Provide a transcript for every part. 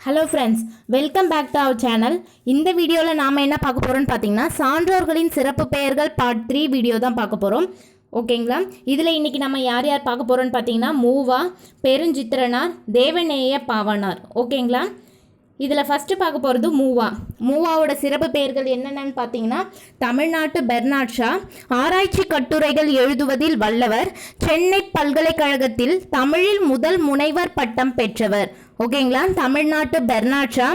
Hello friends welcome back to our channel இந்த வீடியோவில் நாம் என்ன பார்க்க போகிறோம்னு பார்த்தீங்கன்னா சான்றோர்களின் சிறப்பு பெயர்கள் பார்ட் த்ரீ வீடியோ தான் பார்க்க போகிறோம் ஓகேங்களா இதில் இன்றைக்கி நம்ம யார் யார் பார்க்க போகிறோம்னு பார்த்தீங்கன்னா மூவா பெருஞ்சித்திரனார் தேவநேய பாவனார். ஓகேங்களா இதில் ஃபஸ்ட்டு பார்க்க போகிறது மூவா. மூவாவோட சிறப்பு பெயர்கள் என்னென்னு பார்த்தீங்கன்னா தமிழ்நாட்டு பெர்னாட் ஷா ஆராய்ச்சி கட்டுரைகள் எழுதுவதில் வல்லவர் சென்னை பல்கலைக்கழகத்தில் தமிழில் முதல் முனைவர் பட்டம் பெற்றவர். ஓகேங்களா தமிழ்நாட்டு பெர்னாட் ஷா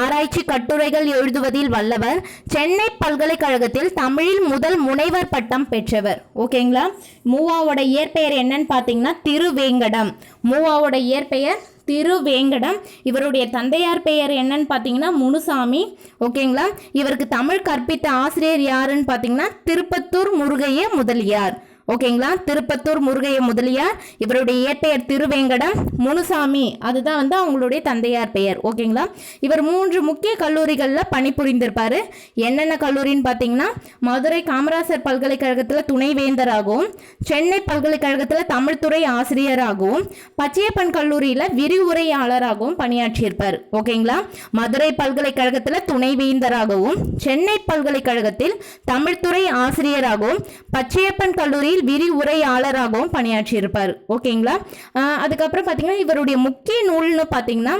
ஆராய்ச்சி கட்டுரைகள் எழுதுவதில் வல்லவர் சென்னை பல்கலைக்கழகத்தில் தமிழில் முதல் முனைவர் பட்டம் பெற்றவர். ஓகேங்களா மூவாவோட இயற்பெயர் என்னன்னு பார்த்தீங்கன்னா திருவேங்கடம். மூவாவோட இயற்பெயர் திருவேங்கடம். இவருடைய தந்தையார் பெயர் என்னன்னு பார்த்தீங்கன்னா முனுசாமி. ஓகேங்களா? இவருக்கு தமிழ் கற்பித்த ஆசிரியர் யாருன்னு பார்த்தீங்கன்னா திருப்பத்தூர் முருகைய முதலியார். ஓகேங்களா? திருப்பத்தூர் முருகைய முதலியார் இவருடைய இயற்பெயர் திருவேங்கடம் முனுசாமி. அதுதான் வந்து அவங்களுடைய தந்தையார் பெயர். ஓகேங்களா? இவர் மூன்று முக்கிய கல்லூரிகளில் பணிபுரிந்திருப்பார். என்னென்ன கல்லூரின்னு பார்த்தீங்கன்னா மதுரை காமராசர் பல்கலைக்கழகத்தில் துணைவேந்தராகவும் சென்னை பல்கலைக்கழகத்தில் தமிழ்துறை ஆசிரியராகவும் பச்சையப்பன் கல்லூரியில் விரிவுரையாளராகவும் பணியாற்றியிருப்பார். ஓகேங்களா? மதுரை பல்கலைக்கழகத்தில் துணைவேந்தராகவும் சென்னை பல்கலைக்கழகத்தில் தமிழ்துறை ஆசிரியராகவும் பச்சையப்பன் துறையில் விரிவுரையாளராகவும் பணியாற்றியிருப்பார். ஓகேங்களா அதுக்கப்புறம் பார்த்தீங்கன்னா இவருடைய முக்கிய நூல்னு பார்த்தீங்கன்னா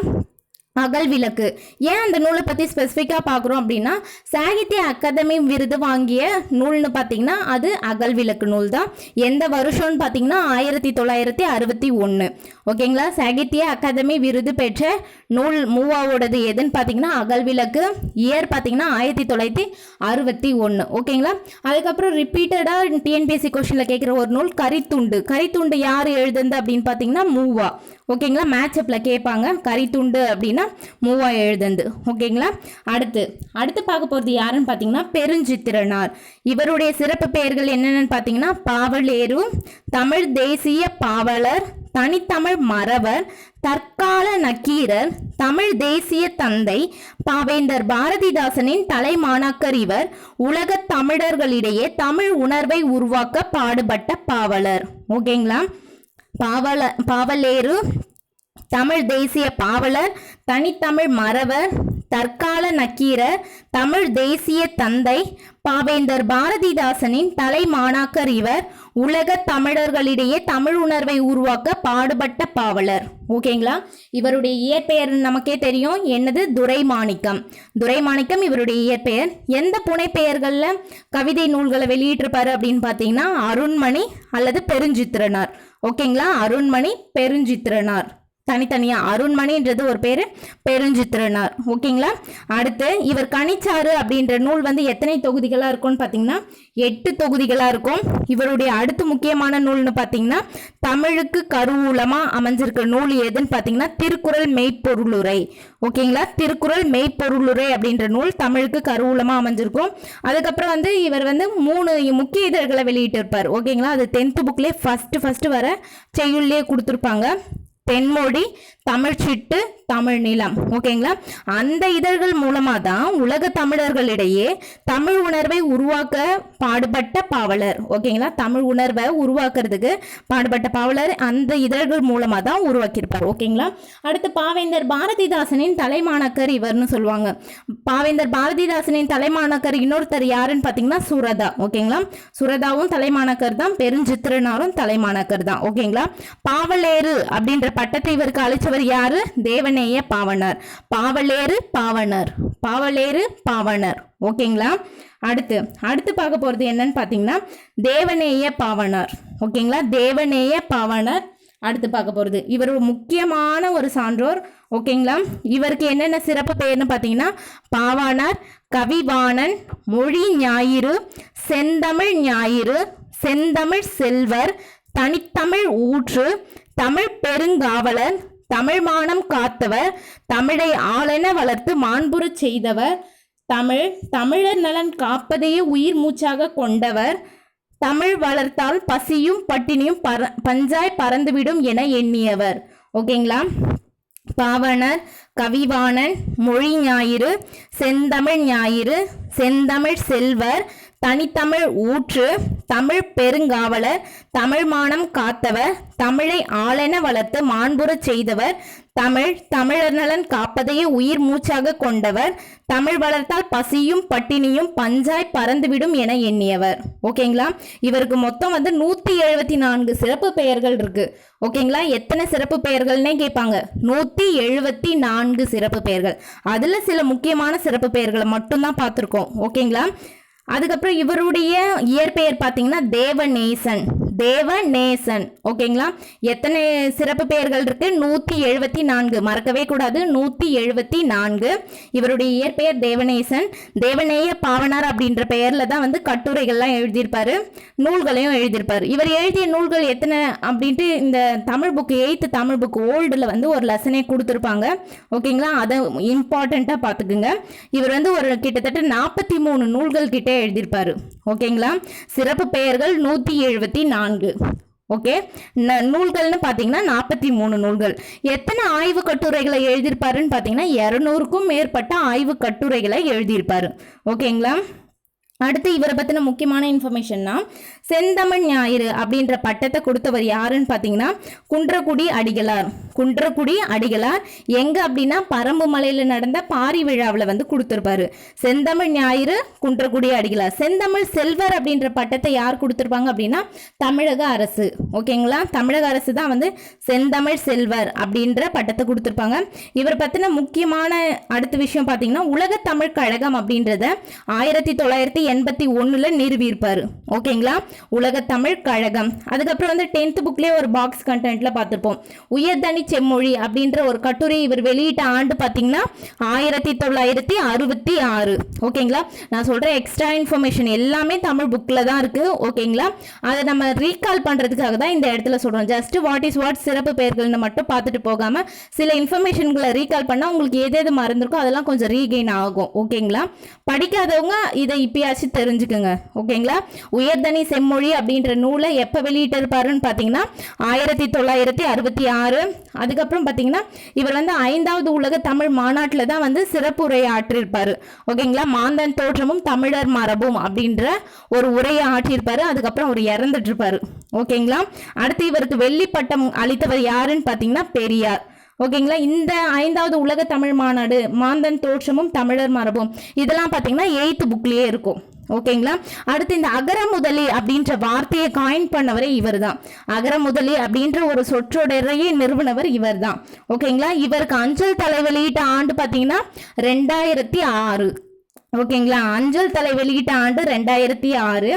அகல் விளக்கு. ஏன் அந்த நூலை பற்றி ஸ்பெசிஃபிக்காக பார்க்குறோம் அப்படின்னா சாகித்ய அகாதமி விருது வாங்கிய நூல்னு பார்த்தீங்கன்னா அது அகல் விளக்கு நூல் தான். எந்த வருஷம்னு பார்த்தீங்கன்னா ஆயிரத்தி தொள்ளாயிரத்தி அறுபத்தி ஒன்று ஓகேங்களா சாகித்ய அகாதமி விருது பெற்ற நூல் மூவாவோடது எதுன்னு பார்த்தீங்கன்னா அகல் விளக்கு. இயர் பார்த்தீங்கன்னா ஆயிரத்தி தொள்ளாயிரத்தி அறுபத்தி ஒன்று ஓகேங்களா அதுக்கப்புறம் ரிப்பீட்டடாக டிஎன்பிஎஸ்சி கொஷனில் கேட்குற ஒரு நூல் கரித்துண்டு. கரித்துண்டு யார் எழுதுந்து அப்படின்னு பார்த்தீங்கன்னா மூவா. ஓகேங்களா மேட்சப்பில் கேட்பாங்க. கரித்துண்டு அப்படின்னா மூவா எழுதந்து ஓகேங்களா? அடுத்து அடுத்து பார்க்க போகிறது யாருன்னு பார்த்தீங்கன்னா பெருஞ்சித்திரனார். இவருடைய சிறப்பு பெயர்கள் என்னென்னு பார்த்தீங்கன்னா பாவலேரு தமிழ் தேசிய பாவலர் தனித்தமிழ் மறவர் தற்கால நக்கீரர் தமிழ் தேசிய தந்தை பாவேந்தர் பாரதிதாசனின் தலைமாணாக்கர் இவர் உலகத் தமிழர்களிடையே தமிழ் உணர்வை உருவாக்க பாடுபட்ட பாவலர். ஓகேங்களா? பாவல பாவலேரு தமிழ் தேசிய பாவலர் தனித்தமிழ் மறவர் தற்கால நக்கீரர் தமிழ் தேசிய தந்தை பாவேந்தர் பாரதிதாசனின் தலைமாணாக்கர் இவர். உலக தமிழர்களிடையே தமிழ் உணர்வை உருவாக்க பாடுபட்ட பாவலர். ஓகேங்களா இவருடைய இயற்பெயர் நமக்கே தெரியும். என்னது? துரைமாணிக்கம். துரைமாணிக்கம் இவருடைய இயற்பெயர். எந்த புனைப்பெயர்களில் கவிதை நூல்களை வெளியிட்டிருப்பாரு அப்படின்னு பார்த்தீங்கன்னா அருண்மணி அல்லது பெருஞ்சித்திரனார். ஓகேங்களா அருண்மணி பெருஞ்சித்திரனார். தனித்தனியாக அருண்மணின்றது ஒரு பேர் பெருஞ்சித்திரனார். ஓகேங்களா? அடுத்து இவர் கனிச்சாறு அப்படின்ற நூல் வந்து எத்தனை தொகுதிகளாக இருக்கும்னு பார்த்தீங்கன்னா எட்டு தொகுதிகளாக இருக்கும். இவருடைய அடுத்து முக்கியமான நூல்னு பார்த்தீங்கன்னா தமிழுக்கு கருவூலமாக அமைஞ்சிருக்க நூல் எதுன்னு பார்த்தீங்கன்னா திருக்குறள் மெய்ப்பொருளுரை. ஓகேங்களா? திருக்குறள் மெய்ப்பொருளுரை அப்படின்ற நூல் தமிழுக்கு கருவூலமாக அமைஞ்சிருக்கும். அதுக்கப்புறம் வந்து இவர் வந்து மூணு முக்கிய இதழ்களை வெளியிட்டிருப்பார். ஓகேங்களா? அது டென்த்து புக்லேயே ஃபஸ்ட்டு ஃபஸ்ட்டு வர செய்யுள்லேயே கொடுத்துருப்பாங்க. தென்மொழி தமிழ்ச்சிட்டு தமிழ் நிலம். ஓகேங்களா? அந்த இதழ்கள் மூலமாக தான் உலக தமிழர்களிடையே தமிழ் உணர்வை உருவாக்க பாடுபட்ட பாவலர். ஓகேங்களா? தமிழ் உணர்வை உருவாக்குறதுக்கு பாடுபட்ட பாவலர் அந்த இதழ்கள் மூலமாக தான் உருவாக்கியிருப்பார். ஓகேங்களா? அடுத்து பாவேந்தர் பாரதிதாசனின் தலைமாணக்கர் இவர்னு சொல்லுவாங்க. பாவேந்தர் பாரதிதாசனின் தலைமாணக்கர் இன்னொருத்தர் யாருன்னு பார்த்தீங்கன்னா சுரதா. ஓகேங்களா? சுரதாவும் தலைமாணக்கர் தான். பெருஞ்சித்திரனாரும் தலைமாணக்கர் தான். ஓகேங்களா? பாவலேறு அப்படின்ற பட்டத்தை இவருக்கு அழைச்சவர் யாரு? தேவநேய பாவனர். பாவலேறு பாவனர். பாவலேறு பாவனர். ஓகேங்களா? அடுத்து அடுத்து பார்க்க போகிறது என்னன்னு பார்த்தீங்கன்னா தேவநேய பாவனர். ஓகேங்களா? தேவநேய பாவனர். அடுத்து பார்க்க போகிறது இவர் முக்கியமான ஒரு சான்றோர். ஓகேங்களா? இவருக்கு என்னென்ன சிறப்பு பெயர்னு பார்த்தீங்கன்னா பாவாணர் கவிவாணன் மொழி ஞாயிறு செந்தமிழ் ஞாயிறு செந்தமிழ் செல்வர் தனித்தமிழ் ஊற்று தமிழ் பெருங்காவலர் தமிழ் மானம் காத்தவர் தமிழை ஆளென வளர்த்து மாண்புறு செய்தவர் தமிழ் தமிழர் நலன் காப்பதையே உயிர் மூச்சாக கொண்டவர் தமிழ் வளர்த்தால் பசியும் பட்டினியும் பற பஞ்சாய் பறந்துவிடும் என எண்ணியவர். ஓகேங்களா? பாவணர் கவிவாணன் மொழி ஞாயிறு செந்தமிழ் ஞாயிறு செந்தமிழ் செல்வர் தனித்தமிழ் ஊற்று தமிழ் பெருங்காவலர் தமிழ் மானம் காத்தவர் தமிழை ஆளென வளர்த்து மாண்புறச் செய்தவர் தமிழ் தமிழர் நலன் காப்பதையே உயிர் மூச்சாக கொண்டவர். தமிழ் வளர்த்தால் பசியும் பட்டினியும் பஞ்சாய் பறந்துவிடும் என எண்ணியவர். ஓகேங்களா? இவருக்கு மொத்தம் வந்து நூற்றி எழுபத்தி நான்கு சிறப்பு பெயர்கள் இருக்கு. ஓகேங்களா? எத்தனை சிறப்பு பெயர்கள்னே கேட்பாங்க. நூற்றி எழுபத்தி நான்கு சிறப்பு பெயர்கள். அதில் சில முக்கியமான சிறப்பு பெயர்களை மட்டும்தான் பார்த்துருக்கோம். ஓகேங்களா? அதுக்கப்புறம் இவருடைய இயற்பெயர் பார்த்தீங்கன்னா தேவநேசன். தேவநேசன். ஓகேங்களா? எத்தனை சிறப்பு பெயர்கள் இருக்கு? நூற்றி எழுபத்தி நான்கு. மறக்கவே கூடாது. நூற்றி எழுபத்தி நான்கு. இவருடைய இயற்பெயர் தேவநேசன். தேவநேய பாவனார் அப்படின்ற பெயரில் தான் வந்து கட்டுரைகள்லாம் எழுதியிருப்பாரு. நூல்களையும் எழுதியிருப்பார். இவர் எழுதிய நூல்கள் எத்தனை அப்படின்ட்டு இந்த Tamil book eighth Tamil book ஓல்டில் வந்து ஒரு லெசனே கொடுத்துருப்பாங்க. ஓகேங்களா? அதை இம்பார்ட்டண்ட்டாக பார்த்துக்குங்க. இவர் வந்து ஒரு கிட்டத்தட்ட நாற்பத்தி மூணு நூல்கள் கிட்டே எழுதியிருப்பார். ஓகேங்களா? சிறப்பு பெயர்கள் நூற்றி எழுபத்தி நான்கு. ஓகே ந- நூல்கள்னு பார்த்தீங்கன்னா நாற்பத்தி மூணு நூல்கள். எத்தனை ஆய்வு கட்டுரைகளை எழுதியிருப்பாருன்னு பார்த்தீங்கன்னா இரநூறுக்கும் மேற்பட்ட ஆய்வு கட்டுரைகளை எழுதியிருப்பாரு. ஓகேங்களா அடுத்து இவரை பற்றின முக்கியமான இன்ஃபர்மேஷன்னா செந்தமிழ் ஞாயிறு அப்படின்ற பட்டத்தை கொடுத்தவர் யாருன்னு பார்த்தீங்கன்னா குன்றக்குடி அடிகளார். குன்றக்குடி அடிகளார் எங்கே அப்படின்னா பரம்பு மலையில் நடந்த பாரி விழாவில் வந்து கொடுத்துருப்பாரு. செந்தமிழ் ஞாயிறு குன்றக்குடி அடிகளார். செந்தமிழ் செல்வர் அப்படின்ற பட்டத்தை யார் கொடுத்துருப்பாங்க அப்படின்னா தமிழக அரசு. ஓகேங்களா? தமிழக அரசு தான் வந்து செந்தமிழ் செல்வர் அப்படின்ற பட்டத்தை கொடுத்துருப்பாங்க. இவர் பற்றின முக்கியமான அடுத்த விஷயம் பார்த்தீங்கன்னா உலக தமிழ் கழகம் அப்படின்றத ஆயிரத்தி தொள்ளாயிரத்தி எண்பத்தி ஒன்றில் நிறுவியிருப்பார். ஓகேங்களா? உலக தமிழ் கழகம். அதுக்கப்புறம் வந்து டென்த் புக்லேயே ஒரு பாக்ஸ் கண்டென்ட்டில் பார்த்துருப்போம். உயர்தனி செம்மொழி அப்படின்ற ஒரு கட்டுரை இவர் வெளியிட்ட ஆண்டு பார்த்தீங்கன்னா ஆயிரத்தி தொள்ளாயிரத்தி அறுபத்தி ஆறு. ஓகேங்களா? நான் சொல்கிற எக்ஸ்ட்ரா இன்ஃபர்மேஷன் எல்லாமே தமிழ் புக்கில் தான் இருக்குது ஓகேங்களா? அதை நம்ம ரீகால் பண்ணுறதுக்காக தான் இந்த இடத்துல சொல்கிறோம் ஜஸ்ட் வாட் இஸ் வாட் சிறப்பு பெயர்கள்னு மட்டும் பார்த்துட்டு போகாமல் சில இன்ஃபர்மேஷன்களை ரீகால் பண்ணால் உங்களுக்கு எது எது மறந்துருக்கோ அதெல்லாம் கொஞ்சம் ரீகெயின் ஆகும். ஓகேங்களா? படிக்காதவங்க இதை இப்பயாச்சும் தெரிஞ்சுக்குங்க. ஓகேங்களா? உயர்தனி செம்மொழி அப்படின்ற நூலை எப்போ வெளியிட்டிருப்பாருன்னு பார்த்தீங்கன்னா ஆயிரத்தி தொள்ளாயிரத்தி அறுபத்தி ஆறு. அதுக்கப்புறம் பார்த்தீங்கன்னா இவர் வந்து ஐந்தாவது உலக தமிழ் மாநாட்டில் தான் வந்து சிறப்புரை ஆற்றியிருப்பார் ஓகேங்களா? மாந்தன் தோற்றமும் தமிழர் மரபும் அப்படின்ற ஒரு உரையை ஆற்றியிருப்பார். அதுக்கப்புறம் அவர் இறந்துட்டு இருப்பாரு ஓகேங்களா? அடுத்து இவருக்கு வெள்ளி பட்டம் அளித்தவர் யாருன்னு பார்த்தீங்கன்னா பெரியார். ஓகேங்களா? இந்த ஐந்தாவது உலக தமிழ் மாநாடு மாந்தன் தோற்றமும் தமிழர் மரபும் இதெல்லாம் பார்த்தீங்கன்னா எயித்து புக்லேயே இருக்கும். ஓகேங்களா? அடுத்து இந்த அகர முதலி அப்படின்ற வார்த்தையை காயின் பண்ணவரே இவர் தான் அகர முதலி அப்படின்ற ஒரு சொற்றொடரையே நிறுவனவர் இவர் தான் ஓகேங்களா? இவருக்கு அஞ்சல் தலை வெளியிட்ட ஆண்டு பார்த்தீங்கன்னா ரெண்டாயிரத்தி ஆறு. ஓகேங்களா? அஞ்சல் தலை வெளியிட்ட ஆண்டு ரெண்டாயிரத்தி ஆறு.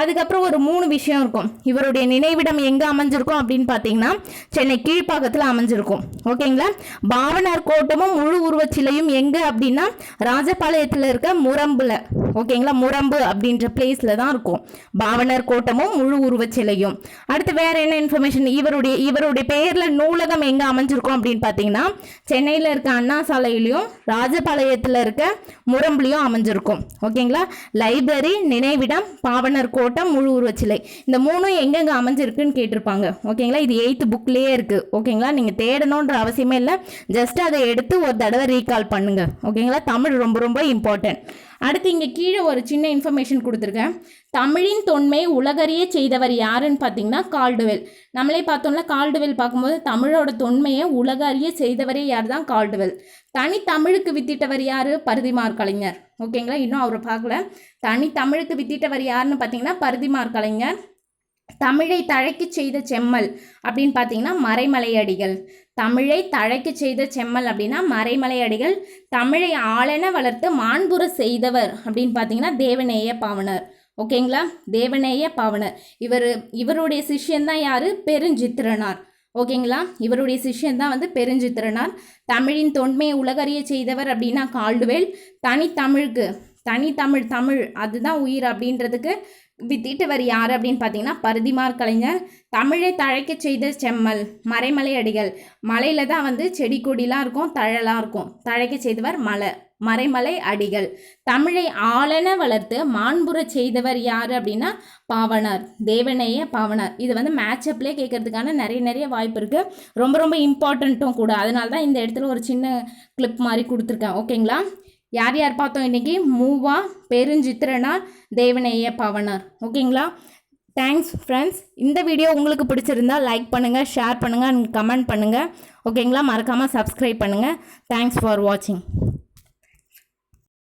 அதுக்கப்புறம் ஒரு மூணு விஷயம் இருக்கும். இவருடைய நினைவிடம் எங்கே அமைஞ்சிருக்கும் அப்படின்னு பார்த்தீங்கன்னா சென்னை கீழ்ப்பாக்கத்தில் அமைஞ்சிருக்கும். ஓகேங்களா? பாவனார் கோட்டமும் முழு உருவச்சிலையும் எங்கே அப்படின்னா ராஜபாளையத்தில் இருக்க முரம்பில். ஓகேங்களா? முரம்பு அப்படின்ற பிளேஸில் தான் இருக்கும். பாவனர் கோட்டமும் முழு உருவச்சிலையும் அடுத்து வேற என்ன இன்ஃபர்மேஷன் இவருடைய இவருடைய பெயரில் நூலகம் எங்கே அமைஞ்சிருக்கும் அப்படின்னு பார்த்தீங்கன்னா சென்னையில் இருக்க அண்ணா சாலையிலையும் ராஜபாளையத்தில் இருக்க முரம்புலையும் அமைஞ்சிருக்கும் ஓகேங்களா? லைப்ரரி நினைவிடம் பாவனர் கோட்டம் முழு உருவச்சிலை. இந்த மூணும் எங்கெங்கே அமைஞ்சிருக்குன்னு கேட்டிருப்பாங்க. ஓகேங்களா? இது எயித்து புக்லேயே இருக்குது ஓகேங்களா? நீங்கள் தேடணுன்ற அவசியமே இல்லை. ஜஸ்ட் அதை எடுத்து ஒரு தடவை ரீகால் பண்ணுங்க. ஓகேங்களா? தமிழ் ரொம்ப ரொம்ப இம்பார்ட்டன்ட் அடுத்து இங்கே கீழே ஒரு சின்ன இன்ஃபர்மேஷன் கொடுத்துருக்கேன். தமிழின் தொன்மை உலகறிய செய்தவர் யாருன்னு பார்த்தீங்கன்னா கால்டுவெல். நம்மளே பார்த்தோம்ல கால்டுவெல் பார்க்கும்போது தமிழோட தொன்மையை உலக அறிய செய்தவரே யார் தான் கால்டுவெல். தனி தமிழுக்கு வித்திட்டவர் யார்? பருதிமார் கலைஞர். ஓகேங்களா? இன்னும் அவரை பார்க்கல. தனி தமிழுக்கு வித்திட்டவர் யாருன்னு பார்த்தீங்கன்னா பருதிமார் கலைஞர். தமிழை தழைக்கச் செய்த செம்மல் அப்படின்னு பார்த்தீங்கன்னா மறைமலையடிகள். தமிழை தழைக்கச் செய்த செம்மல் அப்படின்னா மறைமலை அடிகள் தமிழை ஆளென வளர்த்து மாண்புற செய்தவர் அப்படின்னு பார்த்தீங்கன்னா தேவநேய பாவனர். ஓகேங்களா? தேவநேய பாவனர். இவர் இவருடைய சிஷ்யன் தான் யார்? பெருஞ்சித்திரனார். ஓகேங்களா? இவருடைய சிஷ்யன் தான் வந்து பெருஞ்சித்திரனார். தமிழின் தொன்மையை உலகறிய செய்தவர் அப்படின்னா கால்டுவேல். தனித்தமிழுக்கு தனித்தமிழ் தமிழ் அதுதான் உயிர் அப்படின்றதுக்கு வித்திட்டவர் யார் அப்படின்னு பார்த்தீங்கன்னா பருதிமார் கலைஞர். தமிழை தழைக்க செய்த செம்மல் மறைமலை அடிகள் மலையில் தான் வந்து செடி கொடிலாம் இருக்கும் தழலாக இருக்கும். தழைக்கச் செய்தவர் மலை. மறைமலை அடிகள். தமிழை ஆளென வளர்த்து மாண்புறச் செய்தவர் யார் அப்படின்னா பாவனார் தேவநேய பாவனார். இது வந்து மேட்சப்லேயே கேட்கறதுக்கான நிறைய நிறைய வாய்ப்பு இருக்குது ரொம்ப ரொம்ப இம்பார்ட்டண்ட்டும் கூட. அதனால தான் இந்த இடத்துல ஒரு சின்ன கிளிப் மாதிரி கொடுத்துருக்கேன். ஓகேங்களா யார் யார் பார்த்தோம் இன்றைக்கி மூவா பெருஞ்சித்திரனார் தேவநேய பாவனார். ஓகேங்களா தேங்க்ஸ் ஃப்ரெண்ட்ஸ் இந்த வீடியோ உங்களுக்கு பிடிச்சிருந்தா லைக் பண்ணுங்கள் ஷேர் பண்ணுங்கள் கமெண்ட் பண்ணுங்கள் ஓகேங்களா மறக்காமல் சப்ஸ்கிரைப் பண்ணுங்கள் தேங்க்ஸ் ஃபார் வாட்சிங்